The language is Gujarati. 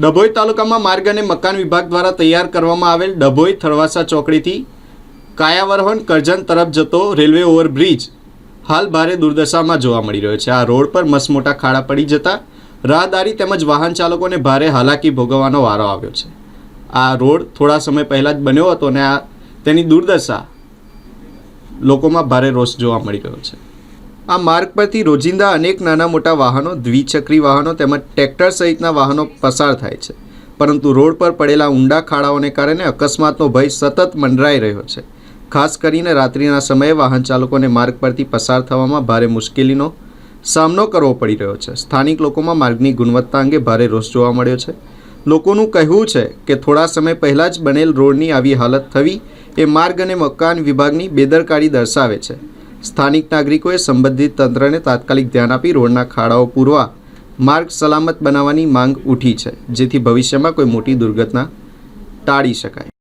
ડભોઈ તાલુકામાં માર્ગ અને મકાન વિભાગ દ્વારા તૈયાર કરવામાં આવેલ ડભોઈ થળવાસા ચોકડીથી કાયાવરહન કરજણ તરફ જતો રેલવે ઓવરબ્રિજ હાલ ભારે દુર્દશામાં જોવા મળી રહ્યો છે. આ રોડ પર મસમોટા ખાડા પડી જતા રાહદારી તેમજ વાહન ચાલકોને ભારે હાલાકી ભોગવવાનો વારો આવ્યો છે. આ રોડ થોડા સમય પહેલાં જ બન્યો હતો અને આ તેની દુર્દશા લોકોમાં ભારે રોષ જોવા મળી રહ્યો છે. આ માર્ગ પરથી રોજિંદા અનેક નાના મોટા વાહનો, દ્વિચક્રી વાહનો તેમજ ટ્રેક્ટર સહિતના વાહનો પસાર થાય છે. પરંતુ રોડ પર પડેલા ઊંડા ખાડાઓને કારણે અકસ્માતનો ભય સતત મંડરાઈ રહ્યો છે. ખાસ કરીને રાત્રિના સમયે વાહન ચાલકોને માર્ગ પરથી પસાર થવામાં ભારે મુશ્કેલીનો સામનો કરવો પડી રહ્યો છે. સ્થાનિક લોકોમાં માર્ગની ગુણવત્તા અંગે ભારે રોષ જોવા મળ્યો છે. લોકોનું કહેવું છે કે થોડા સમય પહેલાં જ બનેલ રોડની આવી હાલત થવી એ માર્ગ અને મકાન વિભાગની બેદરકારી દર્શાવે છે. સ્થાનિક નાગરિકોએ સંબંધિત તંત્રને તાત્કાલિક ધ્યાન આપી રોડના ખાડાઓ પૂરવા માર્ગ સલામત બનાવવાની માંગ ઉઠી છે, જેથી ભવિષ્યમાં કોઈ મોટી દુર્ઘટના ટાળી શકાય.